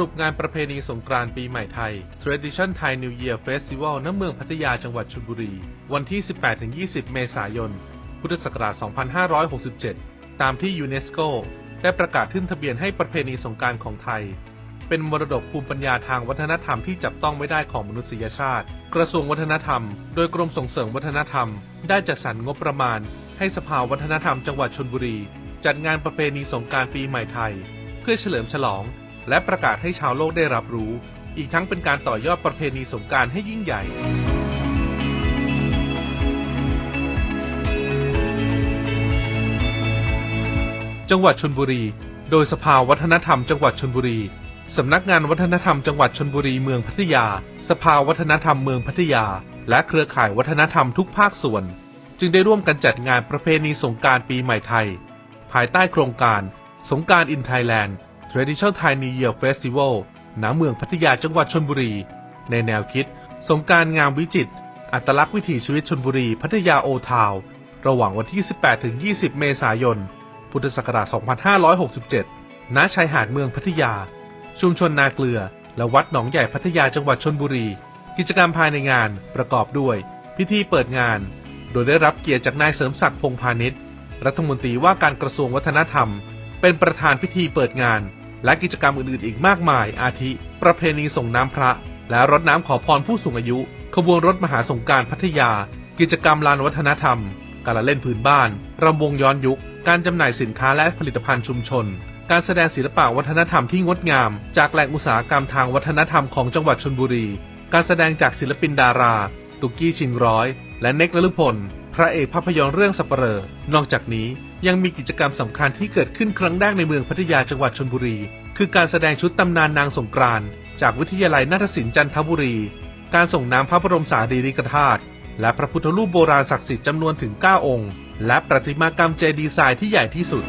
รุปงานประเพณีสงกรานต์ปีใหม่ไทย Tradition Thai New Year Festival ณ เมืองพัทยาจังหวัดชลบุรี วันที่ 18-20 เมษายน พุทธศักราช 2567 ตามที่ยูเนสโกได้ประกาศขึ้นทะเบียนให้ประเพณีสงกรานต์ของไทย เป็นมรดกภูมิปัญญาทางวัฒนธรรมที่จับต้องไม่ได้ของมนุษยชาติ กระทรวงวัฒนธรรม โดยกรมส่งเสริมวัฒนธรรม ได้จัดสรรงบประมาณ ให้สภาวัฒนธรรมจังหวัดชลบุรี จัดงานประเพณีสงกรานต์ปีใหม่ไทย เพื่อเฉลิมฉลอง และประกาศให้ชาวโลกได้รับรู้ อีกทั้งเป็นการต่อยอดประเพณีสงกานต์ให้ยิ่งใหญ่ จังหวัดชลบุรี โดยสภาวัฒนธรรมจังหวัดชลบุรี สำนักงานวัฒนธรรมจังหวัดชลบุรีเมืองพัทยา สภาวัฒนธรรมเมืองพัทยา และเครือข่ายวัฒนธรรมทุกภาคส่วน จึงได้ร่วมกันจัดงานประเพณีสงการปีใหม่ไทย ภายใต้โครงการ สงการอินไทยแลนด์ Traditional Thai New Year Festival ณเมืองพัทยาจังหวัดชลบุรี ในแนวคิด สงการงามวิจิตรอัตลักษณ์วิถีชีวิตชลบุรี พัทยาโอทาว ระหว่างวันที่ 18-20 เมษายน พุทธศักราช 2567 ณ ชายหาดเมืองพัทยา ชุมชนนาเกลือ และวัดหนองใหญ่พัทยาจังหวัดชลบุรี กิจกรรมภายในงานประกอบด้วย พิธีเปิดงาน โดยได้รับเกียรติจากนายเสริมศักดิ์พงพาณิชย์ รัฐมนตรีว่าการกระทรวงวัฒนธรรม เป็นประธานพิธีเปิดงาน และกิจกรรมอื่นๆอีกมากมาย อาทิ ประเพณีส่งน้ำพระ และรดน้ำขอพรผู้สูงอายุ ขบวนรถมหาสงการพัทยา กิจกรรมลานวัฒนธรรม การละเล่นพื้นบ้าน รำวงย้อนยุค การจำหน่ายสินค้าและผลิตภัณฑ์ชุมชน การแสดงศิลปะวัฒนธรรมที่งดงาม จากแหล่งอุตสาหกรรมทางวัฒนธรรมของจังหวัดชลบุรี การแสดงจากศิลปินดารา ตุกกี้ชิงร้อย และเน็กนฤพล พระเอกภาพยนตร์เรื่องสัปเหร่อนอกจากนี้ ยังมีกิจกรรมสำคัญที่เกิดขึ้นครั้งแรกในเมืองพัทยาจังหวัดชลบุรี คือการแสดงชุดตำนานนางสงกรานต์จากวิทยาลัยนาฏศิลป์จันทบุรี การส่งน้ำพระบรมสารีริกธาตุและพระพุทธรูปโบราณศักดิ์สิทธิ์จำนวนถึง 9 องค์ และประติมากรรมเจดีย์ทรายที่ใหญ่ที่สุด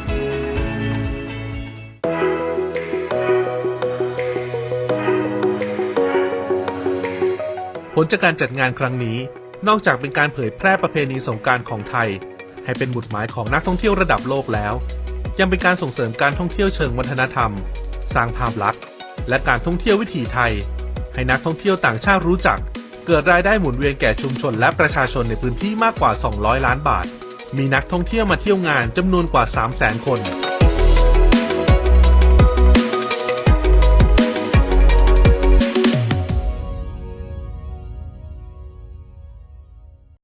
ผลจากการจัดงานครั้งนี้ นอกจากเป็นการเผยแพร่ประเพณีสงการของไทย ให้เป็นหมุดหมายของนักท่องเที่ยวระดับโลกแล้ว ยังเป็นการส่งเสริมการท่องเที่ยวเชิงวัฒนธรรม สร้างภาพลักษณ์ และการท่องเที่ยววิถีไทย ให้นักท่องเที่ยวต่างชาติรู้จัก เกิดรายได้หมุนเวียนแก่ชุมชนและประชาชนในพื้นที่มากกว่า 200 ล้านบาท มีนักท่องเที่ยวมาเที่ยวงานจำนวนกว่า 300,000 คน